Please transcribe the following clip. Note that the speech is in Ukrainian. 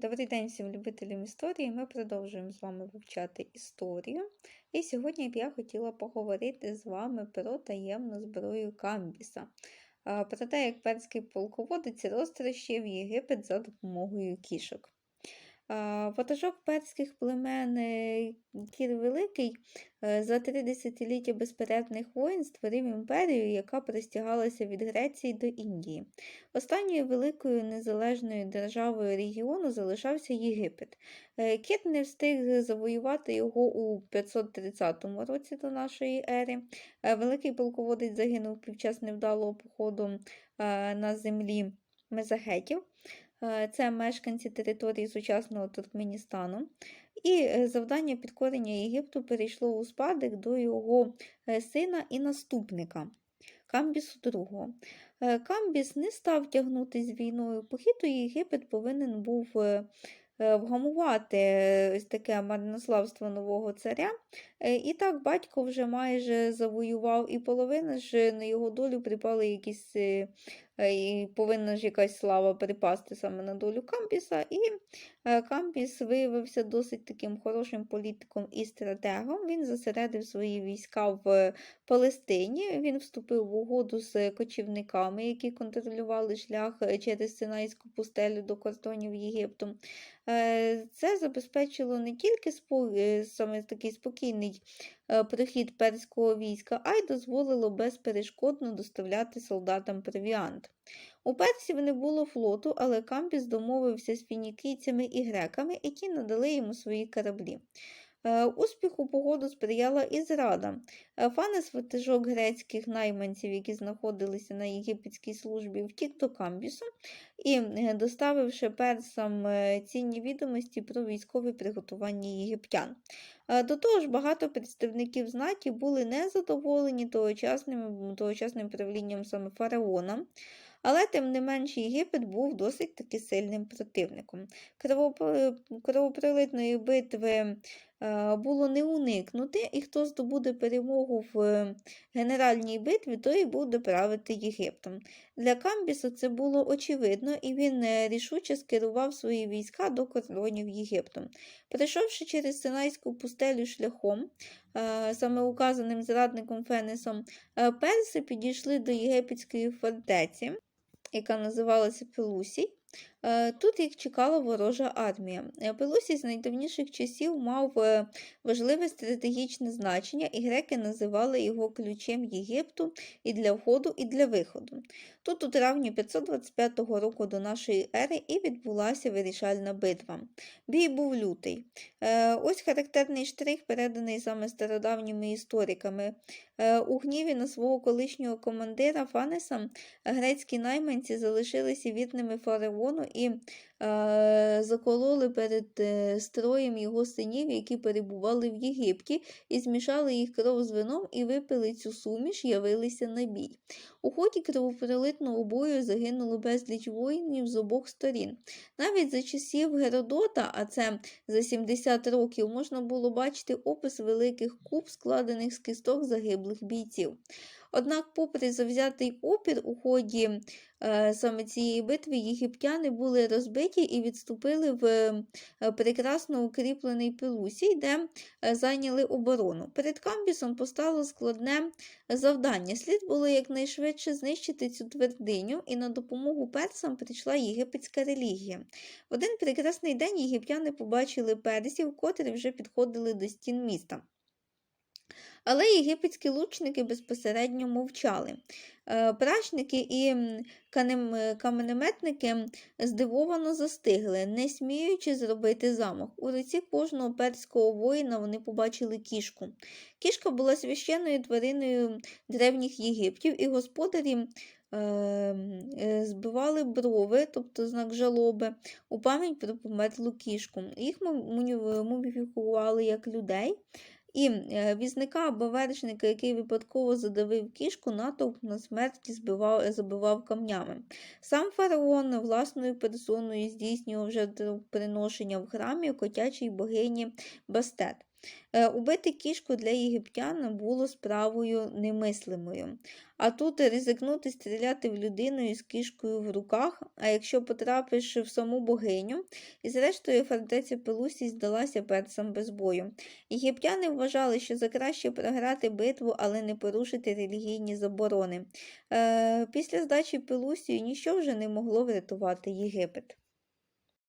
Добрий день всім любителям історії. Ми продовжуємо з вами вивчати історію. І сьогодні б я хотіла поговорити з вами про таємну зброю Камбіса, про те, як перський полководець розтрощив Єгипет за допомогою кішок. Ватажок перських племен Кір Великий е, за три десятиліття безперервних воїн створив імперію, яка простягалася від Греції до Індії. Останньою великою незалежною державою регіону залишався Єгипет. Е, Кір не встиг завоювати його у 530 році до нашої ери. Е, Великий полководець загинув під час невдалого походу на землі Мезахетів. Е, Це мешканці території сучасного Туркменістану. І е, завдання підкорення Єгипту перейшло у спадок до його е, сина і наступника Камбісу II. Камбіс не став тягнутися війною. Похід у Єгипет повинен був вгамувати ось таке марнославство нового царя. І так батько вже майже завоював, і половина ж на його долю припали якісь. Е, е, І повинна ж якась слава припасти саме на долю Камбіса. І е, Камбіс виявився досить таким хорошим політиком і стратегом. Він зосередив свої війська в Палестині. Він вступив в угоду з кочівниками, які контролювали шлях е, через Синайську пустелю до кордонів Єгипту. Е, Це забезпечило не тільки е, саме такий спокійний е, прохід перського війська, а й дозволило безперешкодно доставляти солдатам провіант. У Персів не було флоту, але Камбіс домовився з фінікійцями і греками, які надали йому свої кораблі. Е, Успіху погоду сприяла і зрада. Е, Фанес, ватажок грецьких найманців, які знаходилися на єгипетській службі, втік до Камбісу і, е, доставивши персам цінні відомості про військове приготування єгиптян. До того ж, багато представників знаті були незадоволені тогочасним, тогочасним правлінням саме фараона. Але, тим не менш, Єгипет був досить таки сильним противником. Кровопро- Кровопролитної битви було не уникнути, і хто здобуде перемогу в е, генеральній битві, той і буде правити Єгиптом. Для Камбіса це було очевидно, і він е, рішуче скерував свої війська до кордонів Єгипту. Пройшовши через Синайську пустелю шляхом, е, саме указаним зрадником Фенесом, е, перси підійшли до єгипетської фортеці, яка називалася Пелусій. Е, Тут їх чекала ворожа армія. Е, Пелусій з найдавніших часів мав е, важливе стратегічне значення, і греки називали його ключем Єгипту і для входу, і для виходу. Тут у травні 525 року до нашої ери і відбулася вирішальна битва. Бій був лютий. Ось характерний штрих, переданий саме стародавніми істориками. У гніві на свого колишнього командира Фанеса грецькі найманці залишилися вірними фараону і закололи перед е, строєм його синів, які перебували в Єгипті, і змішали їх кров з вином і випили цю суміш, явилися на бій. У ході кровопролитного бою загинуло безліч воїнів з обох сторін. Навіть за часів Геродота, а це за 70 років, можна було бачити опис великих куб, складених з кісток загиблих бійців. Однак, попри завзятий опір у ході е, саме цієї битви, єгиптяни були розбиті і відступили в е, прекрасно укріплений Пелусій, де е, зайняли оборону. Перед Камбісом постало складне завдання. Слід було якнайшвидше знищити цю твердиню, і на допомогу персам прийшла єгипетська релігія. В один прекрасний день єгиптяни побачили персів, котрі вже підходили до стін міста. Але єгипетські лучники безпосередньо мовчали. Е, Прачники і каменеметники здивовано застигли, не сміючи зробити замах. У руці кожного перського воїна вони побачили кішку. Кішка була священною твариною древніх Єгиптів, і господарі е, збивали брови, тобто знак жалоби, у пам'ять про померлу кішку. Їх муміфікували як людей. І е, візника або вершника, який випадково задавив кішку, натовп на смерть збивав, забивав камнями. Сам фараон власною персоною здійснював жертвоприношення в храмі котячій богині Бастет. Е, Убити кішку для єгиптян було справою немислимою. А тут ризикнути стріляти в людину із кішкою в руках, а якщо потрапиш в саму богиню, і зрештою фортеця Пелусі здалася перцям без бою. Єгиптяни вважали, що за краще програти битву, але не порушити релігійні заборони. Е, Після здачі Пелусію ніщо вже не могло врятувати Єгипет.